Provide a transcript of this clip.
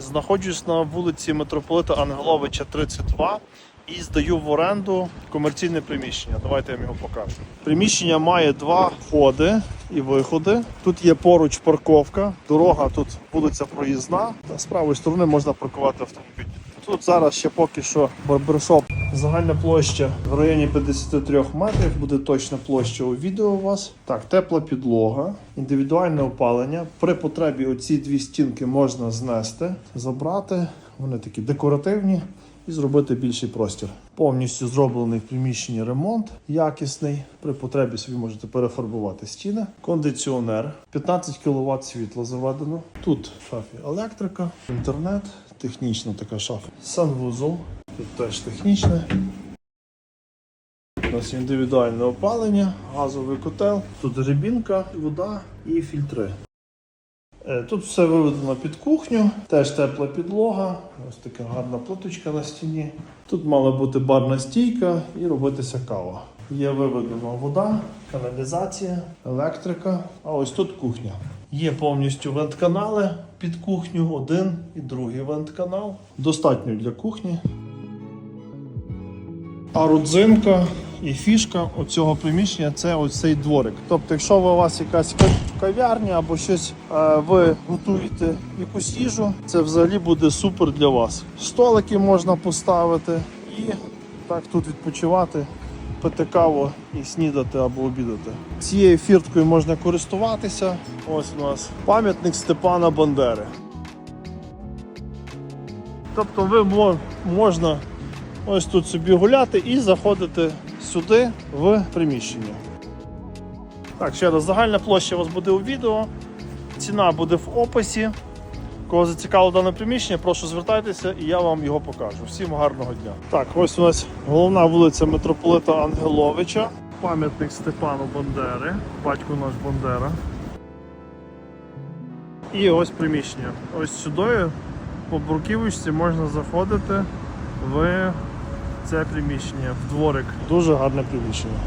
Знаходжусь на вулиці Митрополита Ангеловича 32 і здаю в оренду комерційне приміщення. Давайте я вам його покажу. Приміщення має два входи і виходи. Тут є поруч парковка, дорога тут вулиця проїзна. Та з правої сторони можна паркувати автомобіль. Тут зараз ще поки що барбершоп. Загальна площа в районі 53 метрів. Буде точна площа у відео у вас. Так, тепла підлога, індивідуальне опалення. При потребі оці дві стінки можна знести, забрати. Вони такі декоративні. І зробити більший простір. Повністю зроблений в приміщенні ремонт, якісний. При потребі собі можете перефарбувати стіни. Кондиціонер, 15 кВт світла заведено. Тут в шафі електрика, інтернет, технічна така шафа. Санвузол, тут теж технічне. У нас індивідуальне опалення, газовий котел, тут рибінка, вода і фільтри. Е, Тут все виведено під кухню, теж тепла підлога, ось така гарна плиточка на стіні. Тут мала бути барна стійка і робитися кава. Є виведена вода, каналізація, електрика, а ось тут кухня. Є повністю вентканали під кухню, один і другий вентканал. Достатньо для кухні. А родзинка і фішка оцього приміщення це ось цей дворик. Тобто, якщо ви- у вас якась кав'ярня або щось е, ви готуєте якусь їжу, це взагалі буде супер для вас. Столики можна поставити і так тут відпочивати, пити каву і снідати або обідати. Цією фірткою можна користуватися. Ось у нас пам'ятник Степана Бандери. Тобто ви можна ось тут собі гуляти і заходити сюди в приміщення. Так, ще раз, загальна площа у вас буде у відео. Ціна буде в описі. Кого зацікавило дане приміщення, прошу звертайтеся і я вам його покажу. Всім гарного дня. Так, ось у нас головна вулиця митрополита Ангеловича. Пам'ятник Степану Бандери, батько наш Бандера. І ось приміщення. Ось сюди по бруківочці можна заходити в це приміщення, в дворик. Дуже гарне приміщення.